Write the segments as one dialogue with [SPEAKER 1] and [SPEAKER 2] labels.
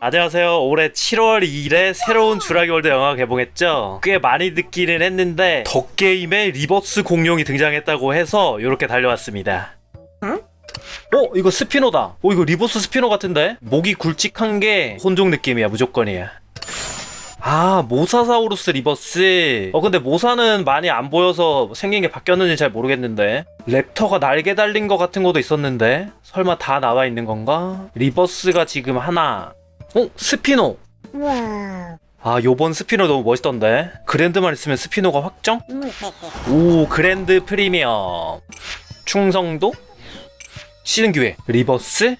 [SPEAKER 1] 안녕하세요. 올해 7월 2일에 새로운 주라기 월드 영화 개봉했죠. 꽤 많이 듣기는 했는데 덕게임에 리버스 공룡이 등장했다고 해서 이렇게 달려왔습니다. 어? 이거 스피노다. 어 이거 리버스 스피노 같은데? 목이 굵직한 게 혼종 느낌이야 무조건이야. 아 모사사우루스 리버스 어 근데 모사는 많이 안 보여서 생긴 게 바뀌었는지 잘 모르겠는데 랩터가 날개 달린 거 같은 것도 있었는데 설마 다 나와 있는 건가? 리버스가 지금 하나 어? 스피노 아 요번 스피노 너무 멋있던데 그랜드만 있으면 스피노가 확정? 오 그랜드 프리미엄 충성도? 시즌 기회 리버스?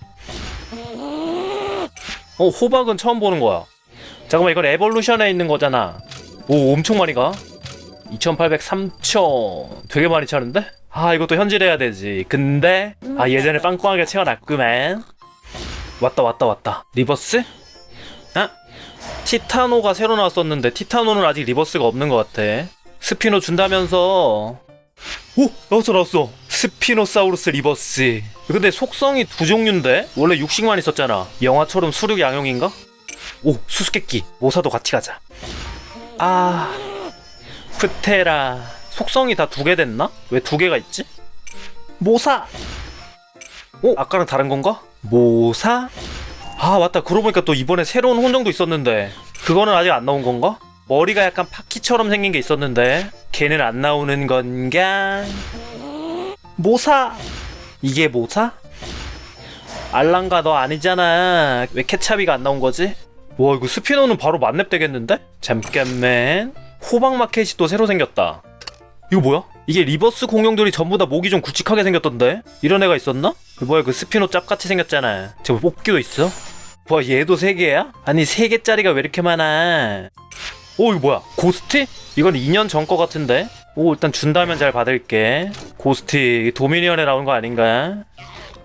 [SPEAKER 1] 어 호박은 처음 보는 거야 잠깐만 이건 에볼루션에 있는 거잖아 오 엄청 많이 가 2800, 3000 되게 많이 차는데? 아 이것도 현질해야 되지 근데 아 예전에 빵빵하게 채워놨구만 왔다 왔다 왔다 리버스? 아? 티타노가 새로 나왔었는데 티타노는 아직 리버스가 없는 것 같아 스피노 준다면서 오! 나왔어 나왔어 스피노사우루스 리버스 근데 속성이 두 종류인데? 원래 육식만 있었잖아 영화처럼 수륙 양용인가? 오 수수께끼 모사도 같이 가자 아 프테라 속성이 다 두 개 됐나? 왜 두 개가 있지? 모사 오 아까랑 다른 건가? 모사 아 맞다 그러고 보니까 또 이번에 새로운 혼종도 있었는데 그거는 아직 안 나온 건가? 머리가 약간 파키처럼 생긴 게 있었는데 걔는 안 나오는 건가? 모사 이게 모사? 알랑가 너 아니잖아 왜 케찹이가 안 나온 거지? 와 이거 스피노는 바로 만렙 되겠는데? 잠깐만 호박 마켓이 또 새로 생겼다 이거 뭐야? 이게 리버스 공룡들이 전부 다 목이 좀 굵직하게 생겼던데? 이런 애가 있었나? 뭐야 그 스피노 짭같이 생겼잖아 저거 뽑기도 있어? 와 얘도 세개야 아니 세개짜리가 왜 이렇게 많아 오 이거 뭐야 고스트? 이건 2년 전 거 같은데? 오 일단 준다면 잘 받을게 고스트 도미니언에 나온 거 아닌가?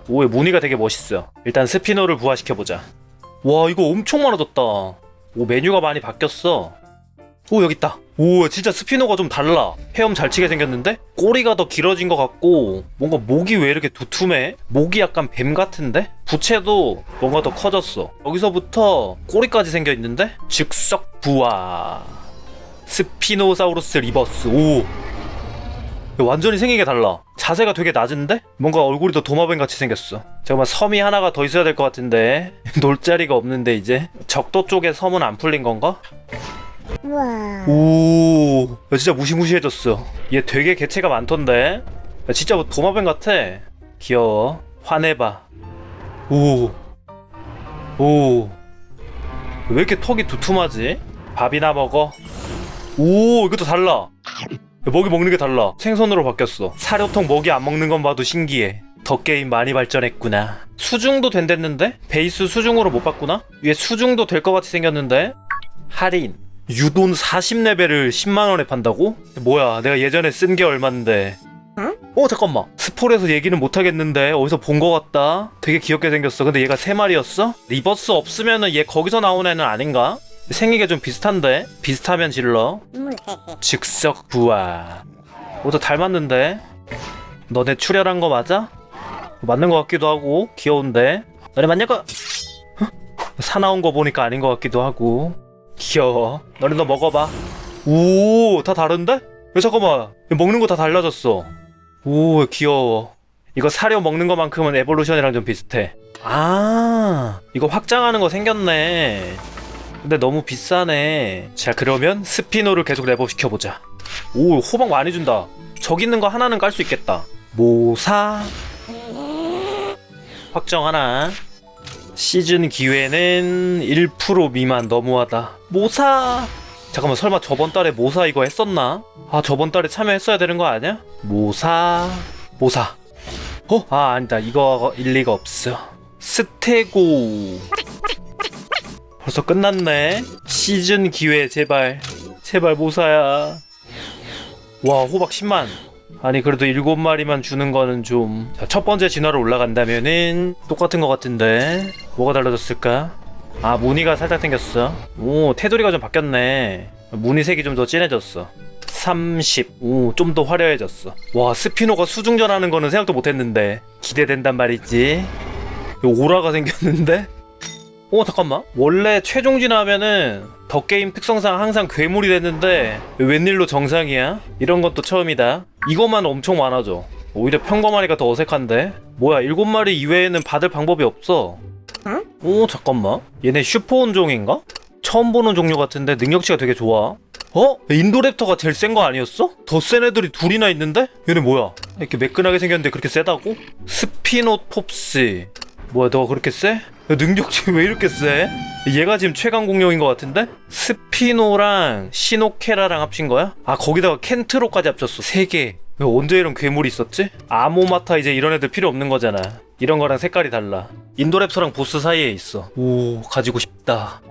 [SPEAKER 1] 오 무늬가 되게 멋있어 일단 스피노를 부활시켜보자 와 이거 엄청 많아졌다. 오 메뉴가 많이 바뀌었어. 오 여기 있다. 오 진짜 스피노가 좀 달라. 헤엄 잘 치게 생겼는데? 꼬리가 더 길어진 것 같고 뭔가 목이 왜 이렇게 두툼해? 목이 약간 뱀 같은데? 부채도 뭔가 더 커졌어. 여기서부터 꼬리까지 생겨 있는데? 즉석 부화 스피노사우루스 리버스. 오 완전히 생긴 게 달라. 자세가 되게 낮은데? 뭔가 얼굴이 더 도마뱀 같이 생겼어. 잠깐만 섬이 하나가 더 있어야 될 것 같은데 놀 자리가 없는데 이제 적도 쪽에 섬은 안 풀린 건가? 오, 야, 진짜 무시무시해졌어. 얘 되게 개체가 많던데. 야, 진짜 뭐 도마뱀 같아. 귀여워. 화내봐. 오, 오. 왜 이렇게 턱이 두툼하지? 밥이나 먹어. 오, 이것도 달라. 먹이 먹는 게 달라. 생선으로 바뀌었어. 사료통 먹이 안 먹는 건 봐도 신기해. 더 게임 많이 발전했구나. 수중도 된댔는데? 베이스 수중으로 못 봤구나? 얘 수중도 될 것 같이 생겼는데? 할인. 유돈 40레벨을 10만원에 판다고? 뭐야, 내가 예전에 쓴 게 얼만데. 어, 잠깐만. 스폴에서 얘기는 못하겠는데, 어디서 본 것 같다? 되게 귀엽게 생겼어. 근데 얘가 3마리였어? 리버스 없으면은 얘 거기서 나온 애는 아닌가? 생긴 게좀 비슷한데? 비슷하면 질러. 즉석 부하. 모두 닮았는데? 너네 출혈한 거 맞아? 맞는 거 같기도 하고 귀여운데? 너네 맞냐고? 헉? 사나운 거 보니까 아닌 거 같기도 하고 귀여워. 너네 너 먹어봐. 오, 다 다른데? 야, 잠깐만. 야, 먹는 거 다 달라졌어. 오, 귀여워. 이거 사료 먹는 거만큼은 에볼루션이랑 좀 비슷해. 아, 이거 확장하는 거 생겼네. 근데 너무 비싸네. 자, 그러면 스피노를 계속 랩업 시켜보자. 오, 호박 많이 준다. 저기 있는 거 하나는 깔 수 있겠다. 모사. 확정 하나. 시즌 기회는 1% 미만 너무하다. 모사. 잠깐만, 설마 저번 달에 모사 이거 했었나? 아, 저번 달에 참여했어야 되는 거 아니야? 모사. 모사. 어? 아, 아니다. 이거 일리가 없어. 스테고. 벌써 끝났네. 시즌 기회 제발. 제발 모사야. 와 호박 10만. 아니 그래도 7마리만 주는 거는 좀. 자, 첫 번째 진화로 올라간다면은 똑같은 거 같은데. 뭐가 달라졌을까? 아 무늬가 살짝 생겼어. 오 테두리가 좀 바뀌었네. 무늬 색이 좀 더 진해졌어. 30. 오, 좀 더 화려해졌어. 와, 스피노가 수중전하는 거는 생각도 못 했는데. 기대된단 말이지. 오라가 생겼는데? 어 잠깐만 원래 최종 진화하면은 더 게임 특성상 항상 괴물이 됐는데 웬일로 정상이야? 이런 것도 처음이다 이것만 엄청 많아져 오히려 평범하니까 더 어색한데 뭐야 일곱 마리 이외에는 받을 방법이 없어 오 잠깐만 얘네 슈퍼온종인가? 처음 보는 종류 같은데 능력치가 되게 좋아 어? 인도랩터가 제일 센 거 아니었어? 더 센 애들이 둘이나 있는데? 얘네 뭐야? 이렇게 매끈하게 생겼는데 그렇게 세다고? 스피노톱스 뭐야 너가 그렇게 세? 야, 능력치 왜 이렇게 세? 얘가 지금 최강 공룡인 것 같은데? 스피노랑 시노케라랑 합친 거야? 아 거기다가 켄트로까지 합쳤어. 세개. 언제 이런 괴물이 있었지? 아모마타 이제 이런 애들 필요 없는 거잖아. 이런 거랑 색깔이 달라. 인도랩터랑 보스 사이에 있어. 오 가지고 싶다.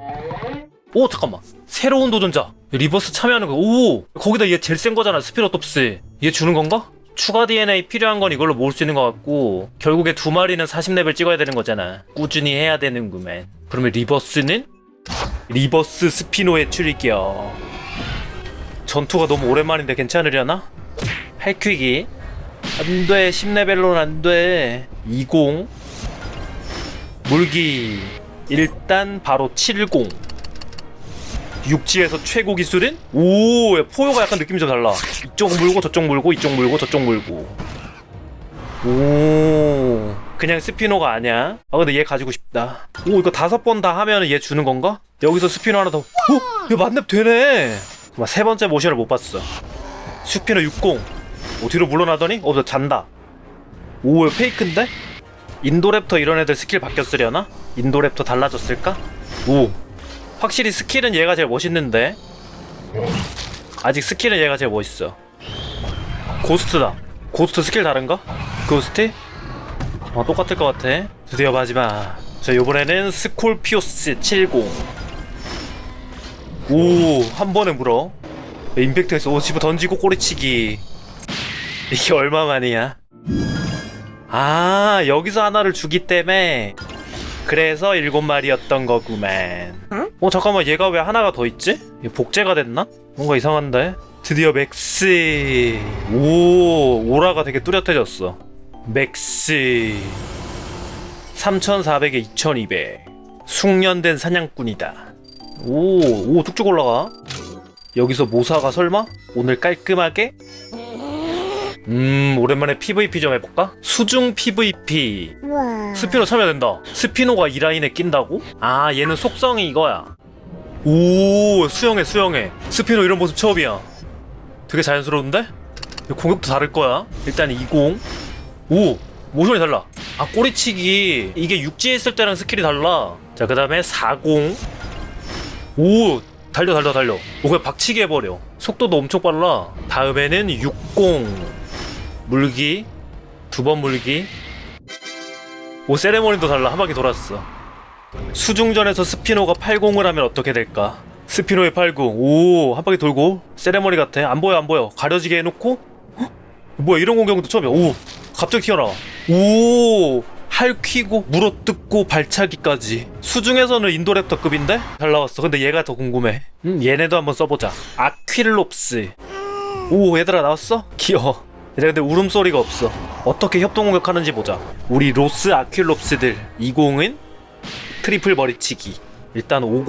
[SPEAKER 1] 오 잠깐만. 새로운 도전자. 리버스 참여하는 거오 거기다 얘 제일 센 거잖아. 스피노톱스. 얘 주는 건가? 추가 DNA 필요한 건 이걸로 모을 수 있는 것 같고 결국에 두 마리는 40레벨 찍어야 되는 거잖아. 꾸준히 해야 되는구만 그러면 리버스는? 리버스 스피노의 출격 전투가 너무 오랜만인데 괜찮으려나? 팔퀴기. 안돼. 10레벨로는 안돼. 20 물기. 일단 바로 70 육지에서 최고 기술은? 오, 야, 포효가 약간 느낌이 좀 달라. 이쪽 물고 저쪽 물고 이쪽 물고 저쪽 물고. 오, 그냥 스피노가 아니야. 아 근데 얘 가지고 싶다. 오, 이거 다섯 번 다 하면 얘 주는 건가? 여기서 스피노 하나 더. 어, 야 만렙 되네. 잠깐만, 세 번째 모션을 못 봤어. 스피노 60. 오, 뒤로 물러나더니 어, 너 잔다. 오, 페이크인데? 인도랩터 이런 애들 스킬 바뀌었으려나? 인도랩터 달라졌을까? 오, 확실히 스킬은 얘가 제일 멋있는데? 아직 스킬은 얘가 제일 멋있어. 고스트다. 고스트 스킬 다른가? 고스트? 어 똑같을 것 같아. 드디어 마지막. 자 이번에는 스콜피오스 70 오 한 번에 물어. 임팩트에서 오 집어 던지고 꼬리치기. 이게 얼마만이야? 아 여기서 하나를 주기 때문에 그래서 일곱 마리였던 거구만. 어 잠깐만 얘가 왜 하나가 더 있지? 이거 복제가 됐나? 뭔가 이상한데. 드디어 맥스. 오 오라가 되게 뚜렷해졌어. 맥스. 3,400에 2,200. 숙련된 사냥꾼이다. 오, 오 뚝뚝 올라가. 여기서 모사가 설마 오늘 깔끔하게? 음 오랜만에 PVP 좀 해볼까? 수중 PVP 스피노 참여된다. 스피노가 이 라인에 낀다고? 아, 얘는 속성이 이거야. 오, 수영해, 수영해. 스피노 이런 모습 처음이야. 되게 자연스러운데? 공격도 다를 거야. 일단 20. 오, 모션이 달라. 아, 꼬리치기. 이게 육지에 있을 때랑 스킬이 달라. 자, 그 다음에 40. 오, 달려, 달려, 달려. 오, 그냥 박치기 해버려. 속도도 엄청 빨라. 다음에는 60. 물기. 두 번 물기. 오 세레모니도 달라. 한 바퀴 돌았어. 수중전에서 스피노가 80을 하면 어떻게 될까? 스피노의 80 오한 바퀴 돌고. 세레모니 같아. 안 보여 안 보여. 가려지게 해놓고. 헉? 뭐야 이런 공격도 처음이야. 오 갑자기 튀어나와. 오 할퀴고 물어뜯고 발차기까지. 수중에서는 인도랩터급인데? 잘 나왔어. 근데 얘가 더 궁금해. 음 얘네도 한번 써보자. 아퀴를롭스. 오 얘들아 나왔어? 귀여워 얘들아 근데 울음소리가 없어. 어떻게 협동 공격하는지 보자. 우리 로스 아퀴롭스들 20은 트리플 머리치기. 일단 50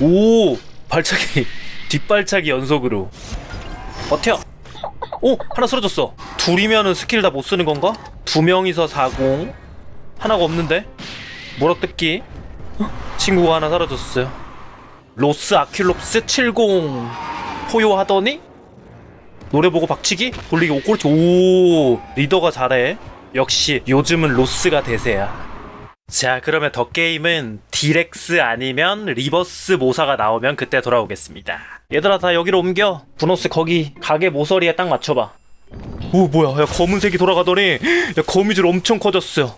[SPEAKER 1] 오! 발차기. 뒷발차기 연속으로. 버텨. 오! 하나 쓰러졌어. 둘이면은 스킬 다 못 쓰는 건가? 두 명이서 40 하나가 없는데? 물어뜯기. 헉, 친구가 하나 사라졌어요. 로스 아퀴롭스 70 포효하더니 노래 보고 박치기? 돌리기 오꼴치 오 리더가 잘해. 역시 요즘은 로스가 대세야. 자 그러면 더 게임은 디렉스 아니면 리버스 모사가 나오면 그때 돌아오겠습니다. 얘들아 다 여기로 옮겨. 브노스 거기 가게 모서리에 딱 맞춰봐. 오 뭐야. 야 검은색이 돌아가더니 야 거미줄 엄청 커졌어